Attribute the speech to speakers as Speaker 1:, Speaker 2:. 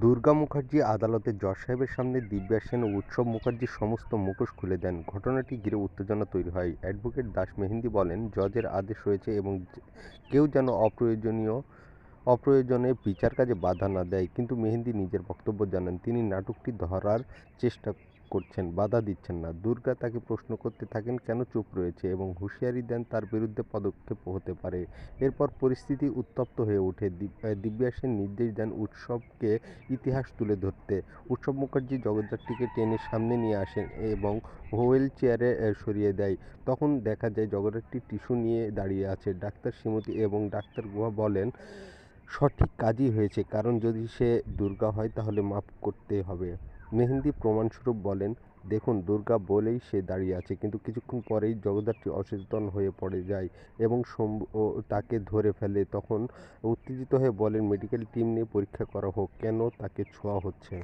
Speaker 1: দুর্গা মুখার্জি আদালতে জজ সাহেবের সামনে দিব্যা সেন ও উৎসব মুখার্জির সমস্ত মুখোশ খুলে দেন। ঘটনাটি ঘিরে উত্তেজনা তৈরি হয়। অ্যাডভোকেট দাস মেহেন্দি বলেন, জজের আদেশ রয়েছে এবং কেউ যেন অপ্রয়োজনীয়, অপ্রয়োজনে বিচার কাজে বাধা না দেয়। কিন্তু মেহেন্দি নিজের বক্তব্য জানান, তিনি নাটকটি ধরার চেষ্টা করছেন, বাধা দিচ্ছেন না। দুর্গা তাকে প্রশ্ন করতে থাকেন, কেন চুপ রয়েছে এবং হুঁশিয়ারি দেন তার বিরুদ্ধে পদক্ষেপ হতে পারে? এরপর পরিস্থিতি উত্তপ্ত হয়ে ওঠে। দিব- দিব্যা সেন নির্দেশ দেন উৎসবকে ইতিহাস তুলে ধরতে। উৎসব মুখার্জি জগদ্ধাত্রীকে টেনে সামনে নিয়ে আসেন এবং হুইল চেয়ারে সরিয়ে দেয়। তখন দেখা যায়, জগদ্ধাত্রী টিস্যু নিয়ে দাঁড়িয়ে আছে। ডাক্তার শ্রীমতী এবং ডাক্তার গুহা বলেন সঠিক কাজই হয়েছে। কারণ যদি সে দুর্গা হয়, তাহলে মাফ করতে হবে। মেহেন্দি প্রমাণস্বরূপ বলেন, দেখুন, দুর্গা বলেই সে দাঁড়িয়ে আছে, কিন্তু কিছুক্ষণ পরেই জগদ্ধাত্রী অসচেতন হয়ে পড়ে যায় এবং তাকে ধরে ফেলে। তখন উত্তেজিত হয়ে বলেন, মেডিকেল টিম নিয়ে পরীক্ষা করা হোক, কেন তাকে ছোঁয়া হচ্ছে?